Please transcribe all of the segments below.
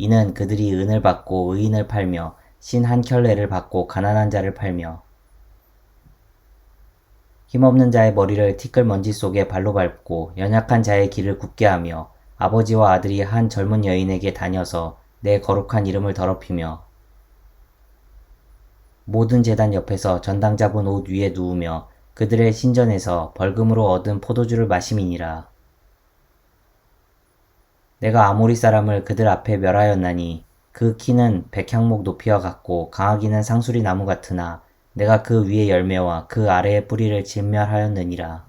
이는 그들이 은을 받고 의인을 팔며 신 한 켤레를 받고 가난한 자를 팔며 힘없는 자의 머리를 티끌 먼지 속에 발로 밟고 연약한 자의 길을 굽게 하며 아버지와 아들이 한 젊은 여인에게 다녀서 내 거룩한 이름을 더럽히며 모든 재단 옆에서 전당 잡은 옷 위에 누우며 그들의 신전에서 벌금으로 얻은 포도주를 마심이니라. 내가 아모리 사람을 그들 앞에 멸하였나니 그 키는 백향목 높이와 같고 강하기는 상수리 나무 같으나 내가 그 위의 열매와 그 아래의 뿌리를 진멸하였느니라.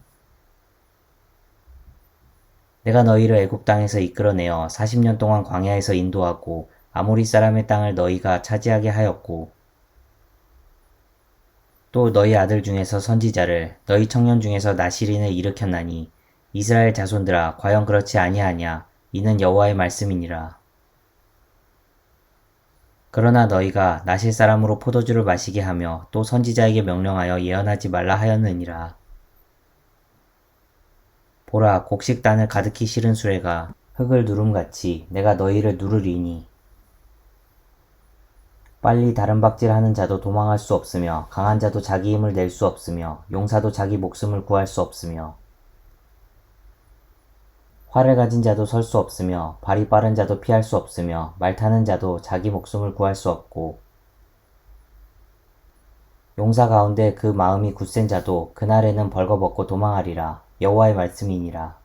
내가 너희를 애굽 땅에서 이끌어내어 40년 동안 광야에서 인도하고 아모리 사람의 땅을 너희가 차지하게 하였고 또 너희 아들 중에서 선지자를 너희 청년 중에서 나시린을 일으켰나니 이스라엘 자손들아 과연 그렇지 아니하냐 이는 여호와의 말씀이니라. 그러나 너희가 나실 사람으로 포도주를 마시게 하며 또 선지자에게 명령하여 예언하지 말라 하였느니라. 보라 곡식단을 가득히 실은 수레가 흙을 누름같이 내가 너희를 누르리니 빨리 다른 박질하는 자도 도망할 수 없으며 강한 자도 자기 힘을 낼 수 없으며 용사도 자기 목숨을 구할 수 없으며 활을 가진 자도 설 수 없으며 발이 빠른 자도 피할 수 없으며 말 타는 자도 자기 목숨을 구할 수 없고. 용사 가운데 그 마음이 굳센 자도 그날에는 벌거벗고 도망하리라. 여호와의 말씀이니라